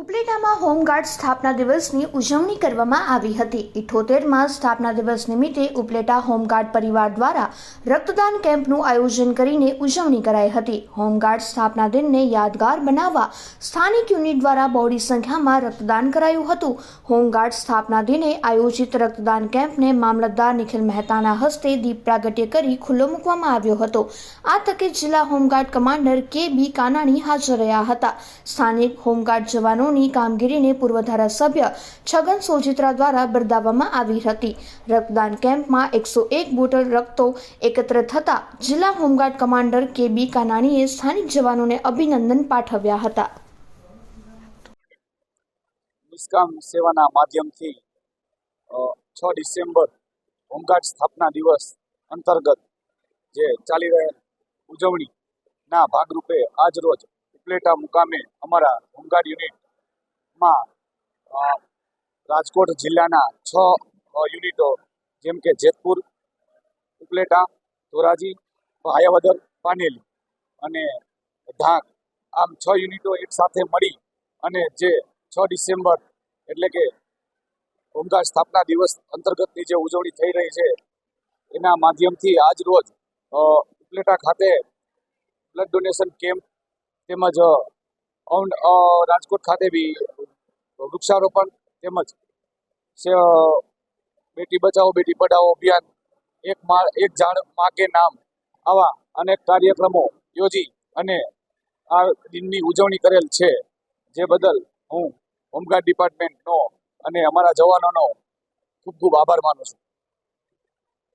ઉપલેટામાં home guard સ્થાપના દિવસની ઉજવણી કરવામાં આવી હતી. ઇઠોતેરમાં સ્થાપના દિવસ નિમિત્તે ઉપલેટા હોમગાર્ડ પરિવાર દ્વારા રક્તદાન કેમ્પનું આયોજન કરીને ઉજવણી કરાઈ હતી. હોમગાર્ડ સ્થાપના દિનને યાદગાર બનાવવા સ્થાનિક યુનિટ દ્વારા બહોળી સંખ્યામાં રક્તદાન કરાયું હતું. હોમગાર્ડ સ્થાપના દિને આયોજિત રક્તદાન કેમ્પને મામલતદાર નિખિલ મહેતાના હસ્તે દીપ પ્રાગટ્ય કરી ખુલ્લો મૂકવામાં આવ્યો હતો. આ તકે જિલ્લા હોમગાર્ડ કમાન્ડર કે બી કાનાણી હાજર રહ્યા હતા. સ્થાનિક હોમગાર્ડ જવાનોની કામગીરીને પૂર્વ ધારાસભ્ય છગન સોજિત્રા દ્વારા બિરદાવવામાં આવી હતી. રક્તદાન કેમ્પમાં એકસો એક બોટલ રક્તો એકત્ર થતા જિલ્લા હોમગાર્ડ કમાન્ડર કે બી કાનાણીએ સ્થાનિક જવાનોને અભિનંદન પાઠવ્યા હતા. નિષ્કામ સેવાના માધ્યમથી છ ડિસેમ્બર હોમગાર્ડ સ્થાપના દિવસ અંતર્ગત જે ચાલી રહેલ ઉજવણીના ભાગરૂપે આજ રોજ ઉપલેટા મુકામે અમારા હોમગાર્ડ યુનિટમાં અ, રાજકોટ જિલ્લાના છ યુનિટો જેમ કે જેતપુર ઉપલેટા ધોરાજી ભાયાવદર પાનેલી અને ઢાંક આમ છ યુનિટો એક સાથે મળી અને જે છ ડિસેમ્બર એટલે કે ઓમગા સ્થાપના દિવસ અંતર્ગતની જે ઉજવણી થઈ રહી છે એના માધ્યમથી આજ રોજ ઉપલેટા ખાતે બ્લડ ડોનેશન કેમ્પ તેમજ રાજકોટ ખાતે બી વૃક્ષારોપણ તેમજ બેટી બચાવો, બેટી પઢાઓ અભિયાન, એક મા, એક ઝાડ મા કે નામ, આવા અનેક કાર્યક્રમો યોજી અને આ દિનની ઉજવણી કરેલ છે. જે બદલ હું હોમગાર્ડ ડિપાર્ટમેન્ટનો અને અમારા જવાનોનો ખૂબ ખૂબ આભાર માનું છું.